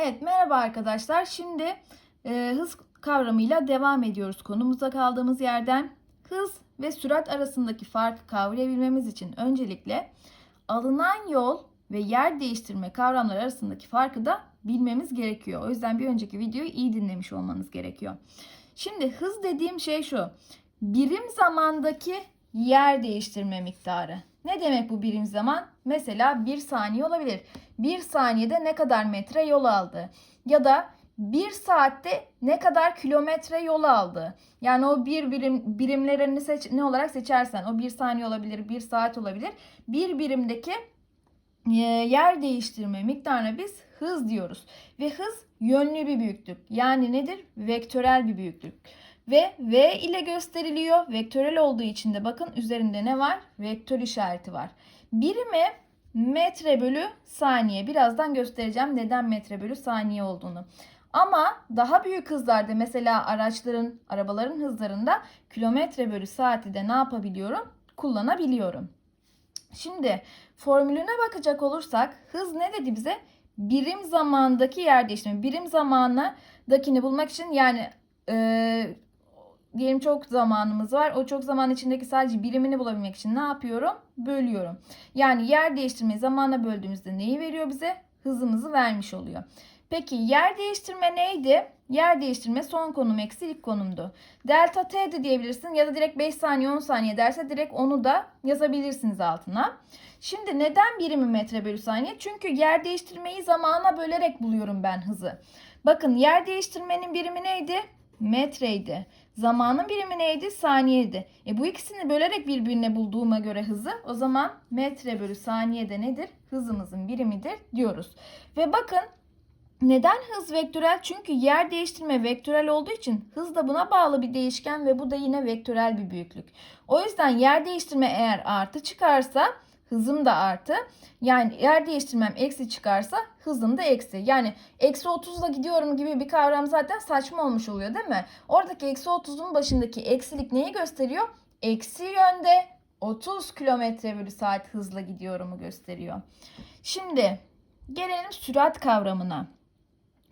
Evet merhaba arkadaşlar. Şimdi e, hız kavramıyla devam ediyoruz konumuza kaldığımız yerden. Hız ve sürat arasındaki farkı kavrayabilmemiz için öncelikle alınan yol ve yer değiştirme kavramları arasındaki farkı da bilmemiz gerekiyor. O yüzden bir önceki videoyu iyi dinlemiş olmanız gerekiyor. Şimdi hız dediğim şey şu. Birim zamandaki yer değiştirme miktarı. Ne demek bu birim zaman? Mesela bir saniye olabilir. Bir saniyede ne kadar metre yol aldı? Ya da bir saatte ne kadar kilometre yol aldı? Yani o bir birim birimlerini seç, ne olarak seçersen o bir saniye olabilir, bir saat olabilir. Bir birimdeki e, yer değiştirme miktarına biz hız diyoruz. Ve hız yönlü bir büyüklük. Yani nedir? Vektörel bir büyüklük. Ve V ile gösteriliyor. Vektörel olduğu için de bakın üzerinde ne var? Vektör işareti var. Birimi metre bölü saniye. Birazdan göstereceğim neden metre bölü saniye olduğunu. Ama daha büyük hızlarda mesela araçların, arabaların hızlarında kilometre bölü saati de ne yapabiliyorum? Kullanabiliyorum. Şimdi formülüne bakacak olursak hız ne dedi bize? Birim zamandaki yer değiştirme. Birim zamandakini bulmak için yani e, diyelim çok zamanımız var. O çok zaman içindeki sadece birimini bulabilmek için ne yapıyorum? Bölüyorum. Yani yer değiştirmeyi zamana böldüğümüzde neyi veriyor bize? Hızımızı vermiş oluyor. Peki yer değiştirme neydi? Yer değiştirme son konum eksi ilk konumdu. Delta t de diyebilirsin ya da direkt 5 saniye 10 saniye derse direkt onu da yazabilirsiniz altına. Şimdi neden birimi metre bölü saniye? Çünkü yer değiştirmeyi zamana bölerek buluyorum ben hızı. Bakın yer değiştirmenin birimi neydi? Metreydi. Zamanın birimi neydi? Saniyeydi. E bu ikisini bölerek birbirine bulduğuma göre hızı o zaman metre bölü saniyede nedir? Hızımızın birimidir diyoruz. Ve bakın neden hız vektörel? Çünkü yer değiştirme vektörel olduğu için hız da buna bağlı bir değişken ve bu da yine vektörel bir büyüklük. O yüzden yer değiştirme eğer artı çıkarsa hızım da artı. Yani yer değiştirmem eksi çıkarsa hızım da eksi. Yani eksi 30'la gidiyorum gibi bir kavram zaten saçma olmuş oluyor değil mi? Oradaki eksi 30'un başındaki eksilik neyi gösteriyor? Eksi yönde 30 kilometre bölü saat hızla gidiyorumu gösteriyor. Şimdi gelelim sürat kavramına.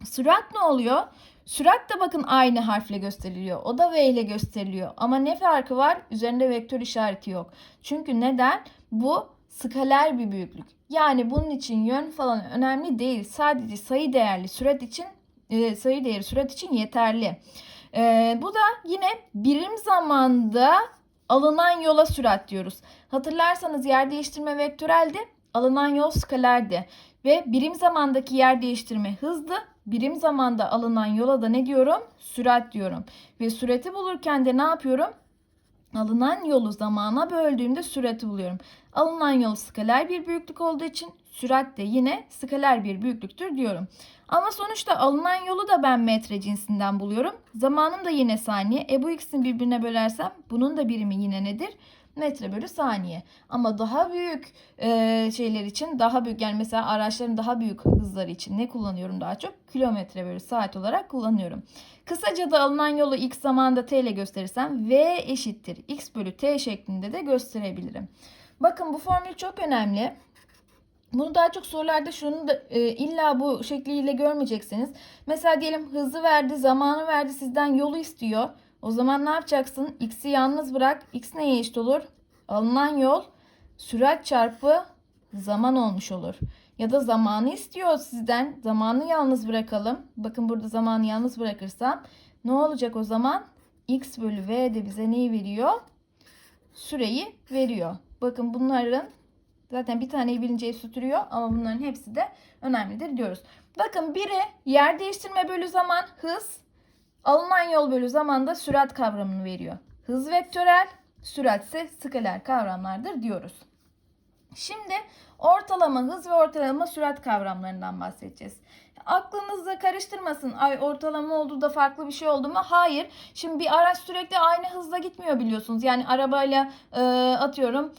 Sürat ne oluyor? Sürat da bakın aynı harfle gösteriliyor. O da V ile gösteriliyor. Ama ne farkı var? Üzerinde vektör işareti yok. Çünkü neden? Bu skaler bir büyüklük. Yani bunun için yön falan önemli değil. Sadece sayı değerli sürat için e, sayı değeri sürat için yeterli. E, bu da yine birim zamanda alınan yola sürat diyoruz. Hatırlarsanız yer değiştirme vektöreldi. Alınan yol skalerdi. Ve birim zamandaki yer değiştirme hızdı. Birim zamanda alınan yola da ne diyorum? Sürat diyorum. Ve sürati bulurken de ne yapıyorum? Alınan yolu zamana böldüğümde sürati buluyorum. Alınan yol skaler bir büyüklük olduğu için sürat de yine skaler bir büyüklüktür diyorum. Ama sonuçta alınan yolu da ben metre cinsinden buluyorum. Zamanım da yine saniye. E bu ikisini birbirine bölersem bunun da birimi yine nedir? metre bölü saniye. Ama daha büyük e, şeyler için daha büyük yani mesela araçların daha büyük hızları için ne kullanıyorum daha çok? Kilometre bölü saat olarak kullanıyorum. Kısaca da alınan yolu x zamanda t ile gösterirsem v eşittir x bölü t şeklinde de gösterebilirim. Bakın bu formül çok önemli. Bunu daha çok sorularda şunu da e, illa bu şekliyle görmeyeceksiniz. Mesela diyelim hızı verdi, zamanı verdi, sizden yolu istiyor. O zaman ne yapacaksın? X'i yalnız bırak. X neye eşit olur? Alınan yol sürat çarpı zaman olmuş olur. Ya da zamanı istiyor sizden. Zamanı yalnız bırakalım. Bakın burada zamanı yalnız bırakırsam ne olacak o zaman? X bölü V de bize neyi veriyor? Süreyi veriyor. Bakın bunların zaten bir taneyi bilince sütürüyor ama bunların hepsi de önemlidir diyoruz. Bakın biri yer değiştirme bölü zaman hız. Alınan yol bölü zamanda sürat kavramını veriyor. Hız vektörel, sürat ise skaler kavramlardır diyoruz. Şimdi ortalama hız ve ortalama sürat kavramlarından bahsedeceğiz. Aklınızı karıştırmasın. Ay ortalama oldu da farklı bir şey oldu mu? Hayır. Şimdi bir araç sürekli aynı hızla gitmiyor biliyorsunuz. Yani arabayla e, atıyorum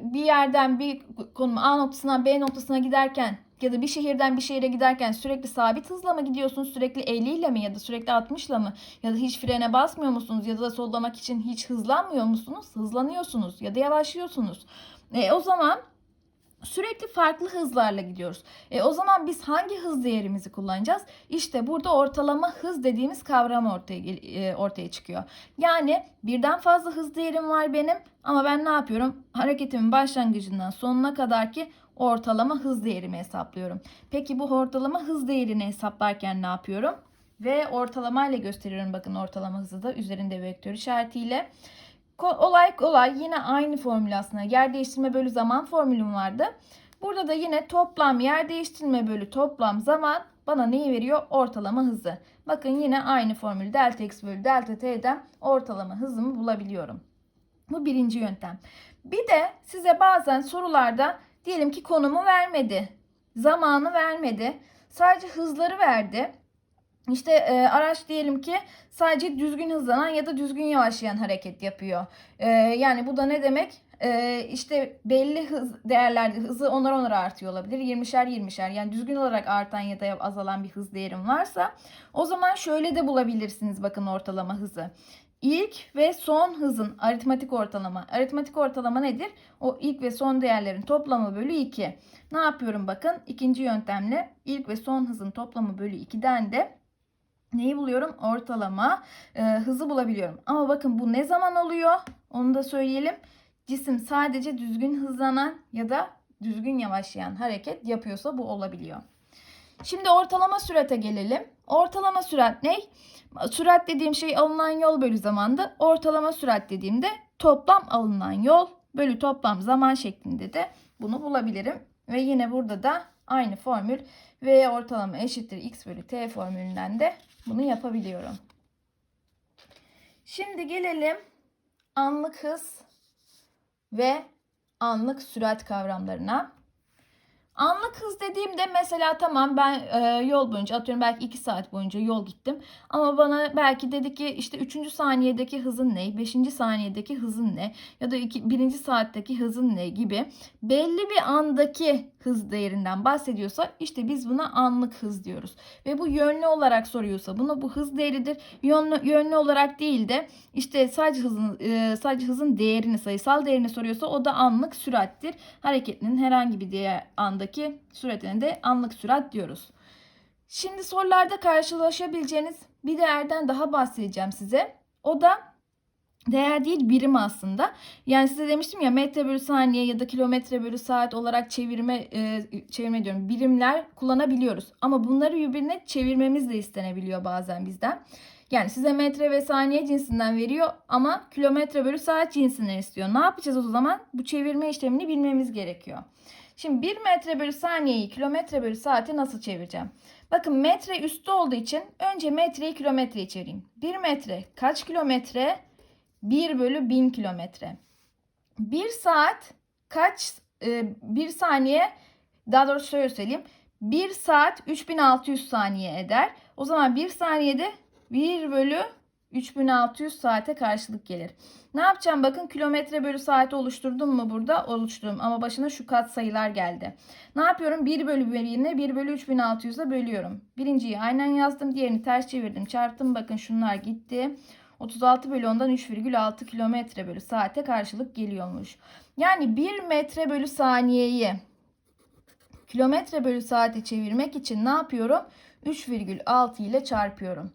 bir yerden bir konuma A noktasından B noktasına giderken ya da bir şehirden bir şehire giderken sürekli sabit hızla mı gidiyorsunuz? Sürekli 50 ile mi ya da sürekli 60 ile mı? Ya da hiç frene basmıyor musunuz? Ya da sollamak için hiç hızlanmıyor musunuz? Hızlanıyorsunuz ya da yavaşlıyorsunuz. E, o zaman Sürekli farklı hızlarla gidiyoruz. E o zaman biz hangi hız değerimizi kullanacağız? İşte burada ortalama hız dediğimiz kavram ortaya e, ortaya çıkıyor. Yani birden fazla hız değerim var benim ama ben ne yapıyorum? Hareketimin başlangıcından sonuna kadar ki ortalama hız değerimi hesaplıyorum. Peki bu ortalama hız değerini hesaplarken ne yapıyorum? Ve ortalama ile gösteriyorum bakın ortalama hızı da üzerinde vektör işaretiyle. Olay kolay yine aynı formül aslında. Yer değiştirme bölü zaman formülüm vardı. Burada da yine toplam yer değiştirme bölü toplam zaman bana neyi veriyor? Ortalama hızı. Bakın yine aynı formül delta x bölü delta t'den ortalama hızımı bulabiliyorum. Bu birinci yöntem. Bir de size bazen sorularda diyelim ki konumu vermedi. Zamanı vermedi. Sadece hızları verdi. İşte e, araç diyelim ki sadece düzgün hızlanan ya da düzgün yavaşlayan hareket yapıyor. E, yani bu da ne demek? E, işte belli hız değerlerde hızı onar onar artıyor olabilir. 20'şer 20'şer yani düzgün olarak artan ya da azalan bir hız değerim varsa o zaman şöyle de bulabilirsiniz bakın ortalama hızı. İlk ve son hızın aritmatik ortalama. Aritmatik ortalama nedir? O ilk ve son değerlerin toplamı bölü 2. Ne yapıyorum bakın? İkinci yöntemle ilk ve son hızın toplamı bölü 2'den de neyi buluyorum? Ortalama e, hızı bulabiliyorum. Ama bakın bu ne zaman oluyor? Onu da söyleyelim. Cisim sadece düzgün hızlanan ya da düzgün yavaşlayan hareket yapıyorsa bu olabiliyor. Şimdi ortalama sürate gelelim. Ortalama sürat ne? Sürat dediğim şey alınan yol bölü zamanda. Ortalama sürat dediğimde toplam alınan yol bölü toplam zaman şeklinde de bunu bulabilirim. Ve yine burada da aynı formül V ortalama eşittir x bölü t formülünden de bunu yapabiliyorum. Şimdi gelelim anlık hız ve anlık sürat kavramlarına. Anlık hız dediğimde mesela tamam ben e, yol boyunca atıyorum belki 2 saat boyunca yol gittim. Ama bana belki dedi ki işte 3. saniyedeki hızın ne, 5. saniyedeki hızın ne ya da 1. saatteki hızın ne gibi belli bir andaki hız değerinden bahsediyorsa işte biz buna anlık hız diyoruz. Ve bu yönlü olarak soruyorsa buna bu hız değeridir. Yönlü, yönlü olarak değil de işte sadece hızın e, sadece hızın değerini sayısal değerini soruyorsa o da anlık sürattir. Hareketinin herhangi bir diğer andaki süratine de anlık sürat diyoruz. Şimdi sorularda karşılaşabileceğiniz bir değerden daha bahsedeceğim size. O da değer değil birim aslında. Yani size demiştim ya metre bölü saniye ya da kilometre bölü saat olarak çevirme e, çevirme diyorum birimler kullanabiliyoruz. Ama bunları birbirine çevirmemiz de istenebiliyor bazen bizden. Yani size metre ve saniye cinsinden veriyor ama kilometre bölü saat cinsinden istiyor. Ne yapacağız o zaman? Bu çevirme işlemini bilmemiz gerekiyor. Şimdi 1 metre bölü saniyeyi kilometre bölü saate nasıl çevireceğim? Bakın metre üstü olduğu için önce metreyi kilometreye çevireyim. 1 metre kaç kilometre? 1 bölü 1000 kilometre. 1 saat kaç? 1 saniye daha doğrusu şöyle söyleyeyim. 1 saat 3600 saniye eder. O zaman 1 saniyede 1 bölü 3600 saate karşılık gelir. Ne yapacağım? Bakın kilometre bölü saati oluşturdum mu burada? Oluşturdum. Ama başına şu kat sayılar geldi. Ne yapıyorum? 1 bölü 1 yerine 1 bölü 3600'e bölüyorum. Birinciyi aynen yazdım. Diğerini ters çevirdim. Çarptım. Bakın şunlar gitti. 36 bölü 10'dan 3,6 kilometre bölü saate karşılık geliyormuş. Yani 1 metre bölü saniyeyi kilometre bölü saate çevirmek için ne yapıyorum? 3,6 ile çarpıyorum.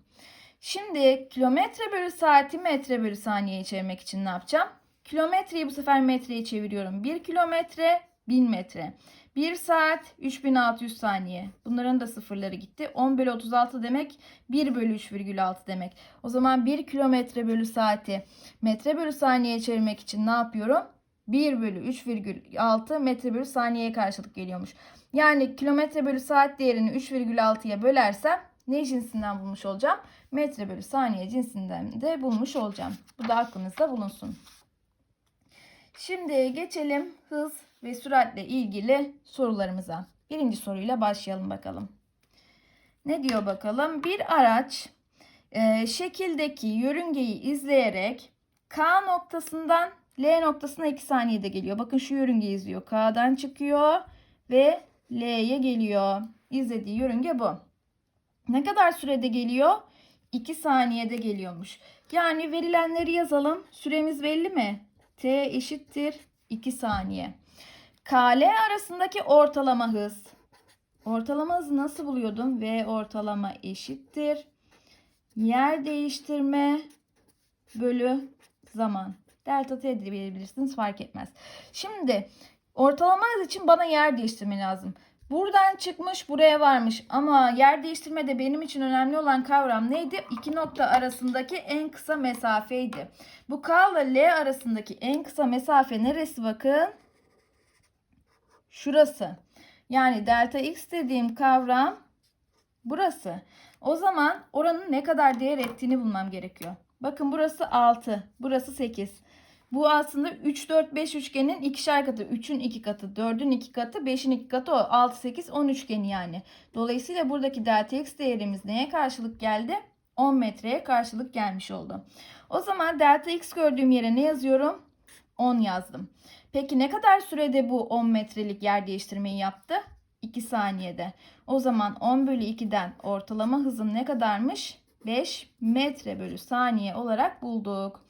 Şimdi kilometre bölü saati metre bölü saniyeye çevirmek için ne yapacağım? Kilometreyi bu sefer metreye çeviriyorum. 1 kilometre 1000 metre. 1 saat 3600 saniye. Bunların da sıfırları gitti. 10 bölü 36 demek 1 bölü 3,6 demek. O zaman 1 kilometre bölü saati metre bölü saniyeye çevirmek için ne yapıyorum? 1 bölü 3,6 metre bölü saniyeye karşılık geliyormuş. Yani kilometre bölü saat değerini 3,6'ya bölersem ne cinsinden bulmuş olacağım? Metre bölü saniye cinsinden de bulmuş olacağım. Bu da aklınızda bulunsun. Şimdi geçelim hız ve süratle ilgili sorularımıza. Birinci soruyla başlayalım bakalım. Ne diyor bakalım? Bir araç e, şekildeki yörüngeyi izleyerek K noktasından L noktasına 2 saniyede geliyor. Bakın şu yörüngeyi izliyor. K'dan çıkıyor ve L'ye geliyor. İzlediği yörünge bu. Ne kadar sürede geliyor? 2 saniyede geliyormuş. Yani verilenleri yazalım. Süremiz belli mi? T eşittir 2 saniye. KL arasındaki ortalama hız. Ortalama hızı nasıl buluyordum? V ortalama eşittir. Yer değiştirme bölü zaman. Delta T diyebilirsiniz fark etmez. Şimdi ortalama hız için bana yer değiştirme lazım. Buradan çıkmış buraya varmış ama yer değiştirmede benim için önemli olan kavram neydi? İki nokta arasındaki en kısa mesafeydi. Bu K ile L arasındaki en kısa mesafe neresi bakın? Şurası. Yani delta x dediğim kavram burası. O zaman oranın ne kadar değer ettiğini bulmam gerekiyor. Bakın burası 6, burası 8. Bu aslında 3, 4, 5 üçgenin ikişer katı. 3'ün 2 katı, 4'ün 2 katı, 5'in 2 katı o. 6, 8, 10 üçgeni yani. Dolayısıyla buradaki delta x değerimiz neye karşılık geldi? 10 metreye karşılık gelmiş oldu. O zaman delta x gördüğüm yere ne yazıyorum? 10 yazdım. Peki ne kadar sürede bu 10 metrelik yer değiştirmeyi yaptı? 2 saniyede. O zaman 10 bölü 2'den ortalama hızım ne kadarmış? 5 metre bölü saniye olarak bulduk.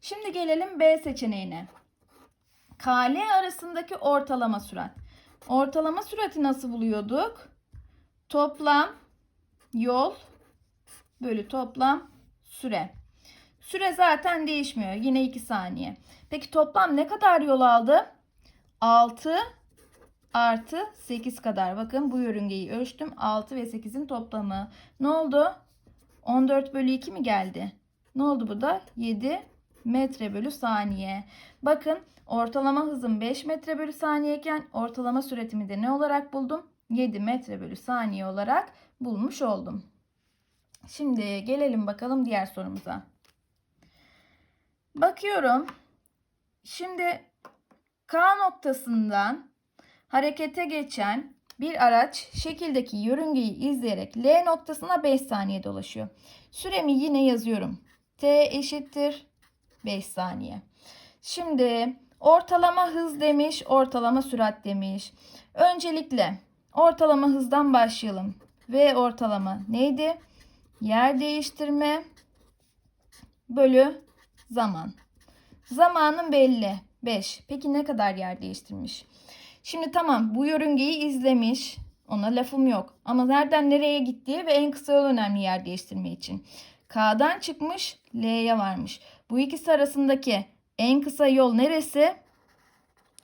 Şimdi gelelim B seçeneğine. KL arasındaki ortalama sürat. Ortalama sürati nasıl buluyorduk? Toplam yol bölü toplam süre. Süre zaten değişmiyor. Yine 2 saniye. Peki toplam ne kadar yol aldı? 6 artı 8 kadar. Bakın bu yörüngeyi ölçtüm. 6 ve 8'in toplamı. Ne oldu? 14 bölü 2 mi geldi? Ne oldu bu da? 7 metre bölü saniye. Bakın ortalama hızım 5 metre bölü saniyeyken ortalama süretimi de ne olarak buldum? 7 metre bölü saniye olarak bulmuş oldum. Şimdi gelelim bakalım diğer sorumuza. Bakıyorum. Şimdi K noktasından harekete geçen bir araç şekildeki yörüngeyi izleyerek L noktasına 5 saniye dolaşıyor. Süremi yine yazıyorum. T eşittir 5 saniye. Şimdi ortalama hız demiş, ortalama sürat demiş. Öncelikle ortalama hızdan başlayalım. V ortalama neydi? Yer değiştirme bölü zaman. Zamanın belli. 5. Peki ne kadar yer değiştirmiş? Şimdi tamam bu yörüngeyi izlemiş. Ona lafım yok. Ama nereden nereye gittiği ve en kısa yol önemli yer değiştirme için. K'dan çıkmış L'ye varmış. Bu ikisi arasındaki en kısa yol neresi?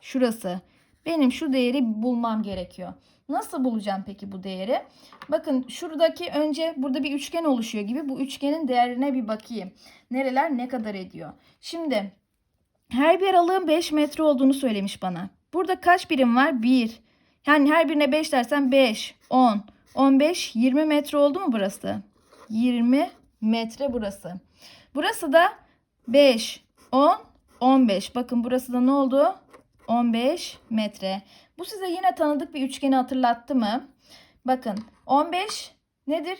Şurası. Benim şu değeri bulmam gerekiyor. Nasıl bulacağım peki bu değeri? Bakın şuradaki önce burada bir üçgen oluşuyor gibi. Bu üçgenin değerine bir bakayım. Nereler ne kadar ediyor? Şimdi her bir aralığın 5 metre olduğunu söylemiş bana. Burada kaç birim var? 1. Yani her birine 5 dersen 5, 10, 15, 20 metre oldu mu burası? 20 metre burası. Burası da 5, 10, 15. Bakın burası da ne oldu? 15 metre. Bu size yine tanıdık bir üçgeni hatırlattı mı? Bakın 15 nedir?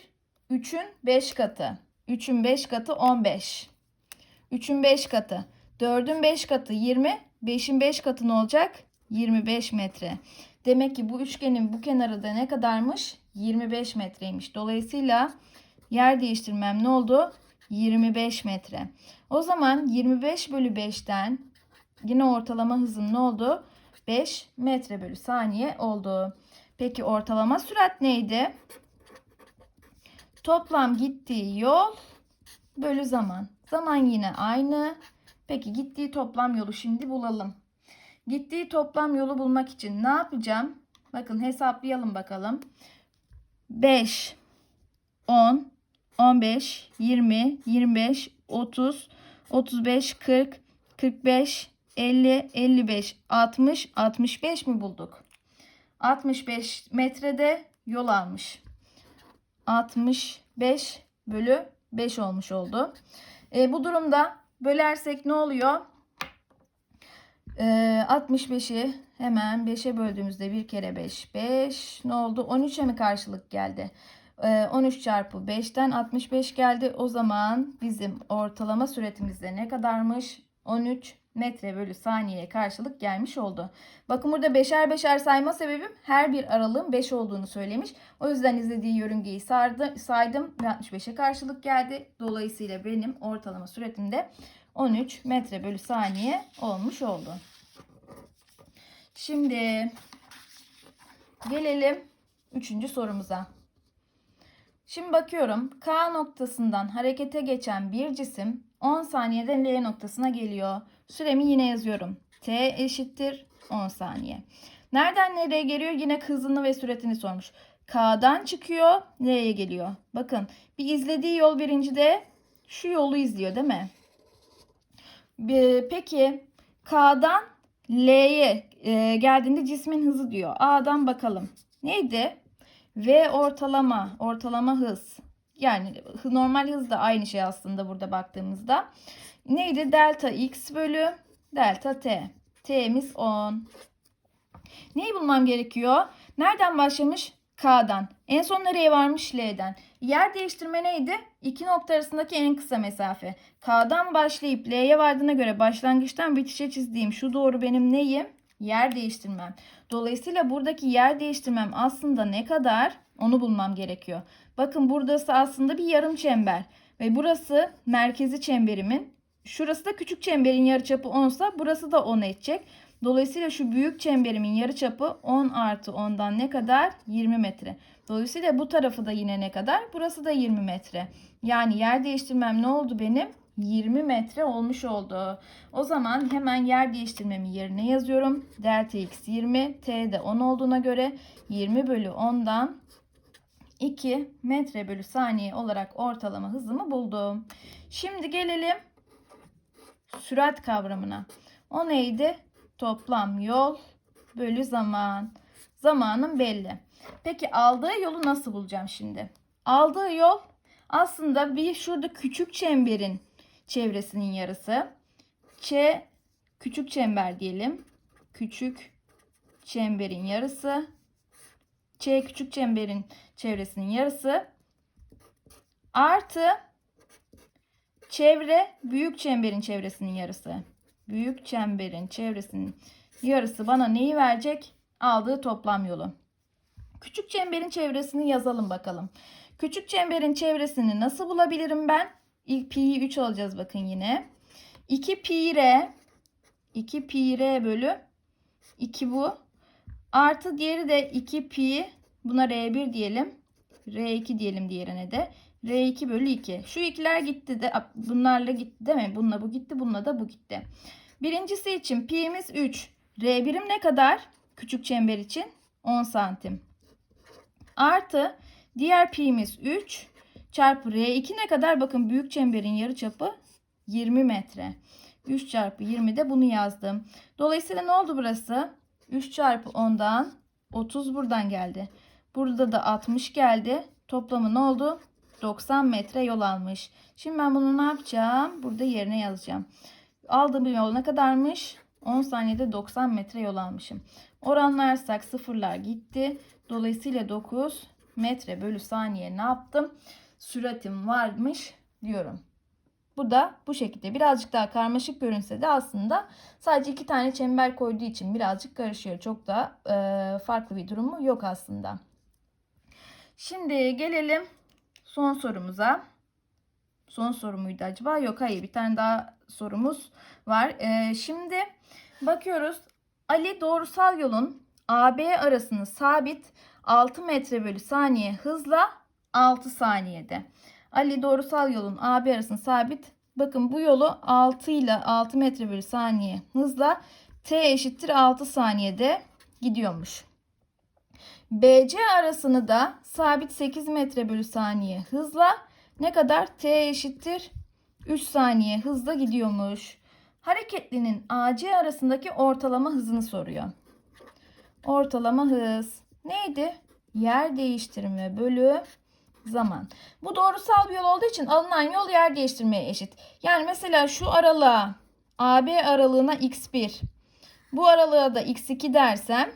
3'ün 5 katı. 3'ün 5 katı 15. 3'ün 5 katı. 4'ün 5 katı 20. 5'in 5 katı ne olacak? 25 metre. Demek ki bu üçgenin bu kenarı da ne kadarmış? 25 metreymiş. Dolayısıyla yer değiştirmem ne oldu? 25 metre. O zaman 25 bölü 5'ten yine ortalama hızım ne oldu? 5 metre bölü saniye oldu. Peki ortalama sürat neydi? Toplam gittiği yol bölü zaman. Zaman yine aynı. Peki gittiği toplam yolu şimdi bulalım. Gittiği toplam yolu bulmak için ne yapacağım? Bakın hesaplayalım bakalım. 5, 10, 15, 20, 25, 30, 35, 40, 45, 50, 55, 60, 65 mi bulduk? 65 metrede yol almış. 65 bölü 5 olmuş oldu. E, bu durumda bölersek ne oluyor? E, 65'i hemen 5'e böldüğümüzde bir kere 5 5 ne oldu? 13'e mi karşılık geldi? 13 çarpı 5'ten 65 geldi. O zaman bizim ortalama süretimizde ne kadarmış? 13 metre bölü saniyeye karşılık gelmiş oldu. Bakın burada beşer beşer sayma sebebim her bir aralığın 5 olduğunu söylemiş. O yüzden izlediği yörüngeyi sardı, saydım ve 65'e karşılık geldi. Dolayısıyla benim ortalama süretim de 13 metre bölü saniye olmuş oldu. Şimdi gelelim üçüncü sorumuza. Şimdi bakıyorum K noktasından harekete geçen bir cisim 10 saniyede L noktasına geliyor. Süremi yine yazıyorum. T eşittir 10 saniye. Nereden nereye geliyor? Yine hızını ve süretini sormuş. K'dan çıkıyor, L'ye geliyor. Bakın bir izlediği yol birincide şu yolu izliyor değil mi? Peki K'dan L'ye e, geldiğinde cismin hızı diyor. A'dan bakalım. Neydi? V ortalama, ortalama hız. Yani normal hız da aynı şey aslında burada baktığımızda. Neydi? Delta x bölü delta t. T'miz 10. Neyi bulmam gerekiyor? Nereden başlamış? K'dan. En son nereye varmış? L'den. Yer değiştirme neydi? İki nokta arasındaki en kısa mesafe. K'dan başlayıp L'ye vardığına göre başlangıçtan bitişe çizdiğim şu doğru benim neyim? Yer değiştirmem. Dolayısıyla buradaki yer değiştirmem aslında ne kadar? Onu bulmam gerekiyor. Bakın burası aslında bir yarım çember. Ve burası merkezi çemberimin. Şurası da küçük çemberin yarıçapı 10 sa burası da 10 edecek. Dolayısıyla şu büyük çemberimin yarıçapı 10 artı 10'dan ne kadar? 20 metre. Dolayısıyla bu tarafı da yine ne kadar? Burası da 20 metre. Yani yer değiştirmem ne oldu benim? 20 metre olmuş oldu. O zaman hemen yer değiştirmemi yerine yazıyorum. Delta x 20, t de 10 olduğuna göre 20 bölü 10'dan 2 metre bölü saniye olarak ortalama hızımı buldum. Şimdi gelelim sürat kavramına. O neydi? Toplam yol bölü zaman. Zamanım belli. Peki aldığı yolu nasıl bulacağım şimdi? Aldığı yol aslında bir şurada küçük çemberin çevresinin yarısı. Ç küçük çember diyelim. Küçük çemberin yarısı. Ç küçük çemberin çevresinin yarısı. Artı çevre büyük çemberin çevresinin yarısı. Büyük çemberin çevresinin yarısı bana neyi verecek? Aldığı toplam yolu. Küçük çemberin çevresini yazalım bakalım. Küçük çemberin çevresini nasıl bulabilirim ben? İlk pi'yi 3 alacağız bakın yine. 2 pi r 2 pi r bölü 2 bu. Artı diğeri de 2 pi buna r1 diyelim. r2 diyelim diğerine de. R2 bölü 2. Şu ikiler gitti de bunlarla gitti değil mi? Bununla bu gitti bununla da bu gitti. Birincisi için pi'miz 3. R birim ne kadar? Küçük çember için 10 santim. Artı diğer pi'miz 3 çarpı R2 ne kadar? Bakın büyük çemberin yarıçapı 20 metre. 3 çarpı 20 de bunu yazdım. Dolayısıyla ne oldu burası? 3 çarpı 10'dan 30 buradan geldi. Burada da 60 geldi. Toplamı ne oldu? 90 metre yol almış. Şimdi ben bunu ne yapacağım? Burada yerine yazacağım. Aldığım yol ne kadarmış? 10 saniyede 90 metre yol almışım. Oranlarsak sıfırlar gitti. Dolayısıyla 9 metre bölü saniye ne yaptım? Süratim varmış diyorum. Bu da bu şekilde birazcık daha karmaşık görünse de aslında sadece iki tane çember koyduğu için birazcık karışıyor. Çok da e, farklı bir durumu yok aslında. Şimdi gelelim son sorumuza. Son soru muydu acaba? Yok hayır bir tane daha sorumuz var. E, şimdi bakıyoruz. Ali doğrusal yolun AB arasını sabit 6 metre bölü saniye hızla 6 saniyede. Ali doğrusal yolun AB arasını sabit. Bakın bu yolu 6 ile 6 metre bölü saniye hızla T eşittir 6 saniyede gidiyormuş. BC arasını da sabit 8 metre bölü saniye hızla ne kadar? T eşittir 3 saniye hızla gidiyormuş. Hareketlinin AC arasındaki ortalama hızını soruyor. Ortalama hız neydi? Yer değiştirme bölü zaman. Bu doğrusal bir yol olduğu için alınan yol yer değiştirmeye eşit. Yani mesela şu aralığa AB aralığına x1 bu aralığa da x2 dersem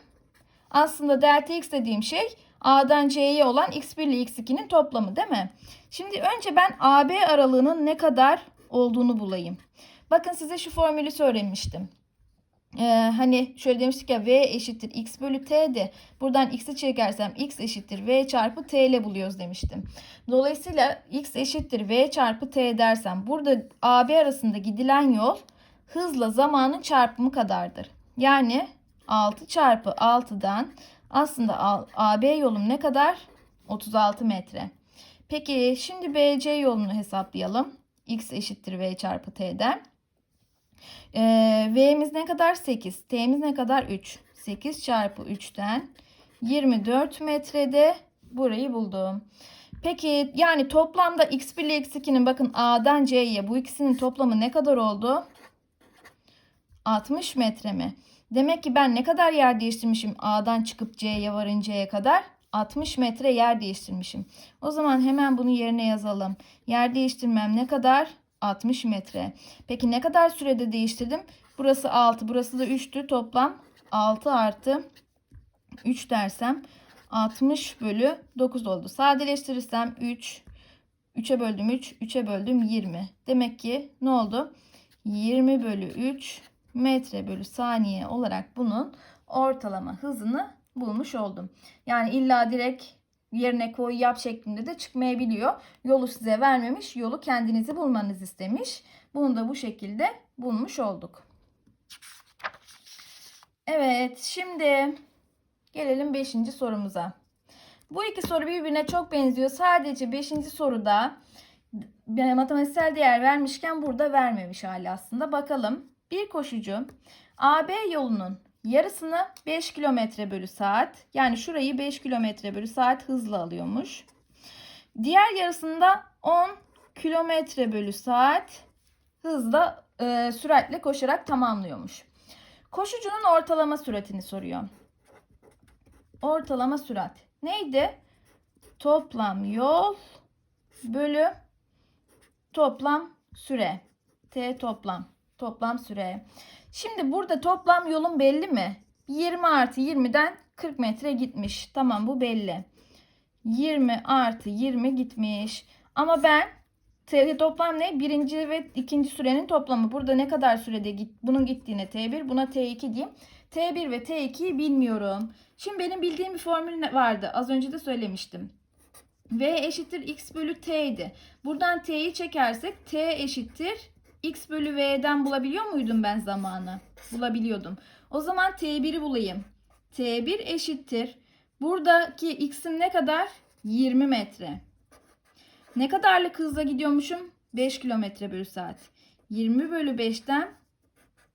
aslında delta x dediğim şey A'dan C'ye olan x1 ile x2'nin toplamı değil mi? Şimdi önce ben AB aralığının ne kadar olduğunu bulayım. Bakın size şu formülü söylemiştim. Ee, hani şöyle demiştik ya v eşittir x bölü t'di. Buradan x'i çekersem x eşittir v çarpı t ile buluyoruz demiştim. Dolayısıyla x eşittir v çarpı t dersem burada AB arasında gidilen yol hızla zamanın çarpımı kadardır. Yani 6 çarpı 6'dan aslında AB yolum ne kadar? 36 metre. Peki şimdi BC yolunu hesaplayalım. X eşittir V çarpı T'den. Ee, V'miz ne kadar? 8. T'miz ne kadar? 3. 8 çarpı 3'ten 24 metrede burayı buldum. Peki yani toplamda x1 ile x2'nin bakın A'dan C'ye bu ikisinin toplamı ne kadar oldu? 60 metre mi? Demek ki ben ne kadar yer değiştirmişim A'dan çıkıp C'ye varıncaya kadar? 60 metre yer değiştirmişim. O zaman hemen bunu yerine yazalım. Yer değiştirmem ne kadar? 60 metre. Peki ne kadar sürede değiştirdim? Burası 6, burası da 3'tü. Toplam 6 artı 3 dersem 60 bölü 9 oldu. Sadeleştirirsem 3, 3'e böldüm 3, 3'e böldüm 20. Demek ki ne oldu? 20 bölü 3 metre bölü saniye olarak bunun ortalama hızını bulmuş oldum. Yani illa direkt yerine koy yap şeklinde de çıkmayabiliyor. Yolu size vermemiş, yolu kendinizi bulmanız istemiş. Bunu da bu şekilde bulmuş olduk. Evet, şimdi gelelim 5. sorumuza. Bu iki soru birbirine çok benziyor. Sadece 5. soruda matematiksel değer vermişken burada vermemiş hali aslında. Bakalım. Bir koşucu AB yolunun yarısını 5 km bölü saat yani şurayı 5 km bölü saat hızla alıyormuş. Diğer yarısında 10 km bölü saat hızla e, süratle koşarak tamamlıyormuş. Koşucunun ortalama süratini soruyor. Ortalama sürat neydi? Toplam yol bölü toplam süre. T toplam. Toplam süre. Şimdi burada toplam yolun belli mi? 20 artı 20'den 40 metre gitmiş. Tamam bu belli. 20 artı 20 gitmiş. Ama ben T toplam ne? Birinci ve ikinci sürenin toplamı. Burada ne kadar sürede git, bunun gittiğine T1 buna T2 diyeyim. T1 ve T2'yi bilmiyorum. Şimdi benim bildiğim bir formül vardı. Az önce de söylemiştim. V eşittir x bölü t. Buradan t'yi çekersek t eşittir x bölü v'den bulabiliyor muydum ben zamanı? Bulabiliyordum. O zaman t1'i bulayım. t1 eşittir. Buradaki x'im ne kadar? 20 metre. Ne kadarlık hızla gidiyormuşum? 5 kilometre bölü saat. 20 bölü 5'ten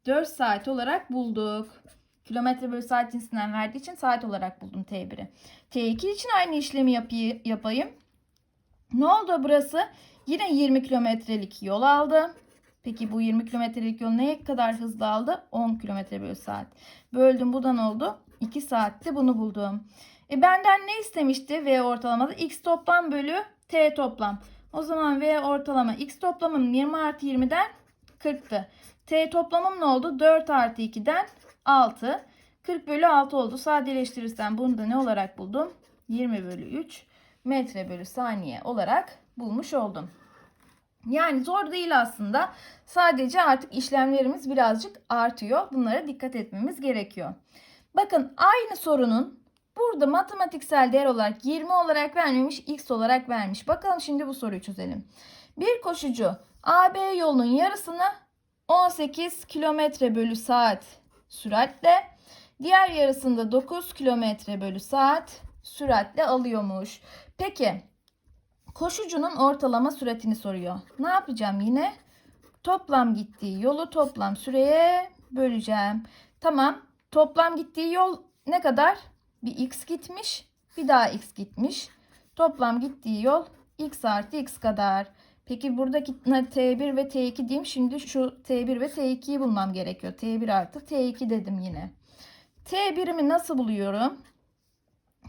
4 saat olarak bulduk. Kilometre bölü saat cinsinden verdiği için saat olarak buldum T1'i. T2 için aynı işlemi yapayım. Ne oldu burası? Yine 20 kilometrelik yol aldı. Peki bu 20 kilometrelik yol neye kadar hızlı aldı? 10 kilometre bölü saat. Böldüm bu da ne oldu? 2 saatte bunu buldum. E benden ne istemişti V ortalamada? X toplam bölü T toplam. O zaman V ortalama X toplamım 20 artı 20'den 40'tı. T toplamım ne oldu? 4 artı 2'den 6. 40 bölü 6 oldu. Sadeleştirirsem bunu da ne olarak buldum? 20 bölü 3 metre bölü saniye olarak bulmuş oldum. Yani zor değil aslında. Sadece artık işlemlerimiz birazcık artıyor. Bunlara dikkat etmemiz gerekiyor. Bakın aynı sorunun burada matematiksel değer olarak 20 olarak vermemiş, x olarak vermiş. Bakalım şimdi bu soruyu çözelim. Bir koşucu AB yolunun yarısını 18 kilometre bölü saat süratle diğer yarısında 9 kilometre bölü saat süratle alıyormuş. Peki koşucunun ortalama süratini soruyor. Ne yapacağım yine? Toplam gittiği yolu toplam süreye böleceğim. Tamam. Toplam gittiği yol ne kadar? Bir x gitmiş. Bir daha x gitmiş. Toplam gittiği yol x artı x kadar. Peki buradaki T1 ve T2 diyeyim. Şimdi şu T1 ve T2'yi bulmam gerekiyor. T1 artı T2 dedim yine. T1'imi nasıl buluyorum?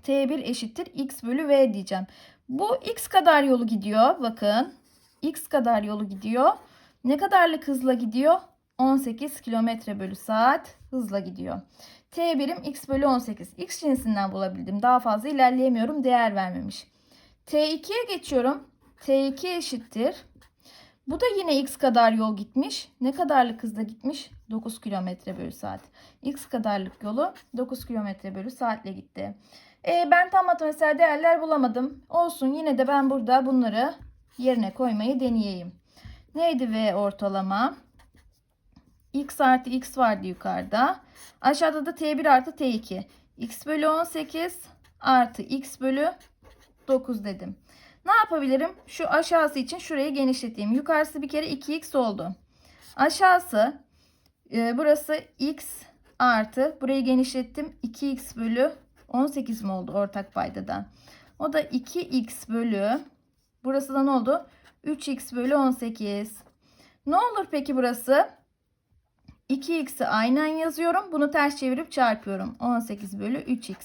T1 eşittir x bölü v diyeceğim. Bu x kadar yolu gidiyor. Bakın. x kadar yolu gidiyor. Ne kadarlık hızla gidiyor? 18 kilometre bölü saat hızla gidiyor. T1'im x bölü 18. X cinsinden bulabildim. Daha fazla ilerleyemiyorum. Değer vermemiş. T2'ye geçiyorum. T2 eşittir. Bu da yine x kadar yol gitmiş. Ne kadarlık hızla gitmiş? 9 kilometre bölü saat. X kadarlık yolu 9 kilometre bölü saatle gitti. E, ben tam matematiksel değerler bulamadım. Olsun yine de ben burada bunları yerine koymayı deneyeyim. Neydi V ortalama? x artı x vardı yukarıda. Aşağıda da t1 artı t2. x bölü 18 artı x bölü 9 dedim. Ne yapabilirim? Şu aşağısı için şurayı genişleteyim. Yukarısı bir kere 2x oldu. Aşağısı e, burası x artı burayı genişlettim. 2x bölü 18 mi oldu ortak paydadan? O da 2x bölü burası da ne oldu? 3x bölü 18. Ne olur peki burası? 2x'i aynen yazıyorum. Bunu ters çevirip çarpıyorum. 18 bölü 3x.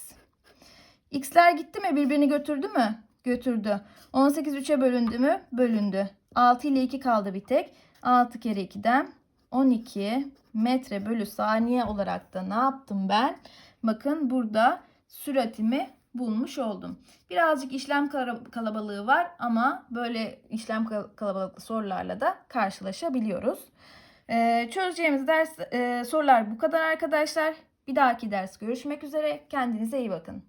X'ler gitti mi? Birbirini götürdü mü? Götürdü. 18 3'e bölündü mü? Bölündü. 6 ile 2 kaldı bir tek. 6 kere 2'den 12 metre bölü saniye olarak da ne yaptım ben? Bakın burada süratimi bulmuş oldum. Birazcık işlem kalabalığı var ama böyle işlem kal- kalabalıklı sorularla da karşılaşabiliyoruz. Ee, çözeceğimiz ders e, sorular bu kadar arkadaşlar. Bir dahaki ders görüşmek üzere. Kendinize iyi bakın.